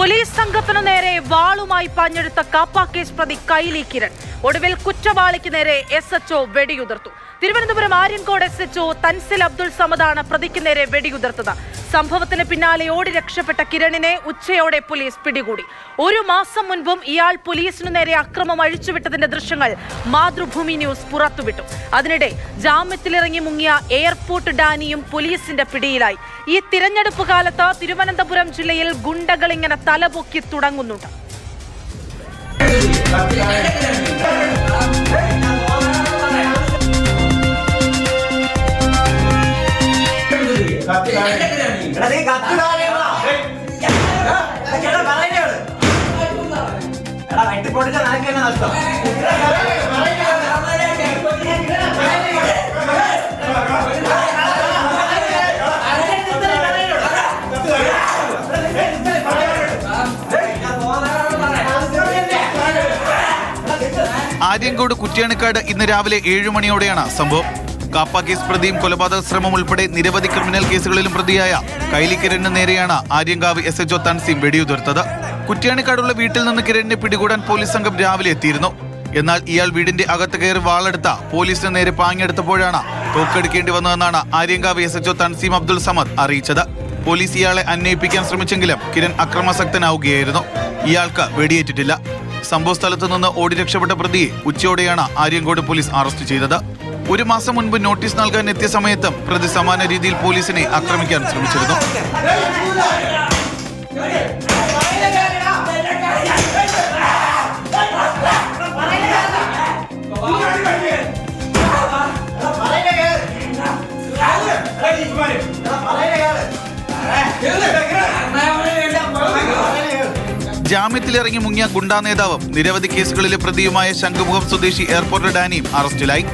Police സംഘത്തിനു നേരെ വാളുമായി പാഞ്ഞെടുത്ത KAAPA case പ്രതി കൈലി കിരൺ ഒടുവിൽ കുറ്റവാളിക്ക് നേരെ എസ് എച്ച്ഒ വെടിയുതിർത്തു. തിരുവനന്തപുരം ആര്യൻകോട് എസ് എച്ച്ഒ തൻസിൽ അബ്ദുൾ സമദാണ് പ്രതിക്ക് നേരെ വെടിയുതിർത്തത്. സംഭവത്തിന് പിന്നാലെ ഓടി രക്ഷപ്പെട്ട കിരണിനെ ഉച്ചയോടെ പോലീസ് പിടികൂടി. ഒരു മാസം മുൻപും ഇയാൾ പോലീസിനു നേരെ അക്രമം അഴിച്ചുവിട്ടതിന്റെ ദൃശ്യങ്ങൾ മാതൃഭൂമി ന്യൂസ് പുറത്തുവിട്ടു. അതിനിടെ ജാമ്യത്തിലിറങ്ങി മുങ്ങിയ എയർപോർട്ട് ഡാനിയും പോലീസിന്റെ പിടിയിലായി. ഈ തിരഞ്ഞെടുപ്പ് കാലത്ത് തിരുവനന്തപുരം ജില്ലയിൽ ഗുണ്ടകൾ ഇങ്ങനെ തലപൊക്കി തുടങ്ങുന്നുണ്ട്. എടാ, വെട്ടിപ്പൊട്ടിച്ച നിനക്ക് നഷ്ടം. ആര്യങ്കോട് കുറ്റ്യാണിക്കാട് ഇന്ന് രാവിലെ ഏഴു മണിയോടെയാണ് സംഭവം കാപ്പ കേസ് പ്രതിയും കൊലപാതക ശ്രമം ഉൾപ്പെടെ നിരവധി ക്രിമിനൽ കേസുകളിലും പ്രതിയായ കൈലിക്കരന് നേരെയാണ് ആര്യങ്കാവ് എസ് എച്ച്ഒ തൻസീം വെടിയുതിർത്തത് കുറ്റ്യാണിക്കാടുള്ള വീട്ടിൽ നിന്ന് കിരണിനെ പിടികൂടാൻ പോലീസ് സംഘം രാവിലെ എത്തിയിരുന്നു. എന്നാൽ ഇയാൾ വീടിന്റെ അകത്ത് കയറി വാളെടുത്ത പോലീസിന് നേരെ പാങ്ങിയെടുത്തപ്പോഴാണ് തോക്കെടുക്കേണ്ടി വന്നതെന്നാണ് ആര്യങ്കാവ് എസ് എച്ച്ഒ തൻസീം അബ്ദുൾ സമദ് അറിയിച്ചത്. പോലീസ് ഇയാളെ അന്വയിപ്പിക്കാൻ ശ്രമിച്ചെങ്കിലും കിരൺ അക്രമാസക്തനാവുകയായിരുന്നു. ഇയാൾക്ക് വെടിയേറ്റിട്ടില്ല. സംഭവ സ്ഥലത്ത് നിന്ന് ഓടി രക്ഷപ്പെട്ട പ്രതിയെ ഉച്ചയോടെയാണ് ആര്യങ്കോട് പോലീസ് അറസ്റ്റ് ചെയ്തത്. ഒരു മാസം മുൻപ് നോട്ടീസ് നൽകാൻ എത്തിയ സമയത്തും പ്രതി സമാന രീതിയിൽ പോലീസിനെ ആക്രമിക്കാൻ ശ്രമിച്ചിരുന്നു. ജാമ്യത്തിലിറങ്ങി മുങ്ങിയ ഗുണ്ടാ നേതാവും നിരവധി കേസുകളിലെ പ്രതിയുമായ ശംഖുമുഖം സ്വദേശി എയർപോർട്ട് ഡാനിയും അറസ്റ്റിലായി.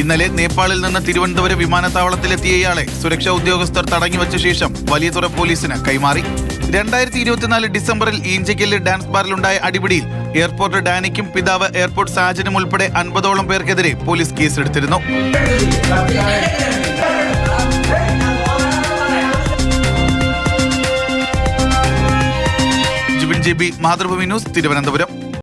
ഇന്നലെ നേപ്പാളിൽ നിന്ന് തിരുവനന്തപുരം വിമാനത്താവളത്തിലെത്തിയ ഇയാളെ സുരക്ഷാ ഉദ്യോഗസ്ഥർ തടഞ്ഞുവച്ച ശേഷം വലിയതുറ പോലീസിന് കൈമാറി. രണ്ടായിരത്തി ഇരുപത്തിനാല് ഡിസംബറിൽ ഈഞ്ചയ്ക്കലിലെ ഡാൻസ് ബാറിലുണ്ടായ അടിപിടിയിൽ എയർപോർട്ട് ഡാനിക്കും പിതാവ് എയർപോർട്ട് സാജനും ഉൾപ്പെടെ അൻപതോളം പേർക്കെതിരെ പോലീസ് കേസെടുത്തിരുന്നു. J B Mathrubhumi news Thiruvananthapuram.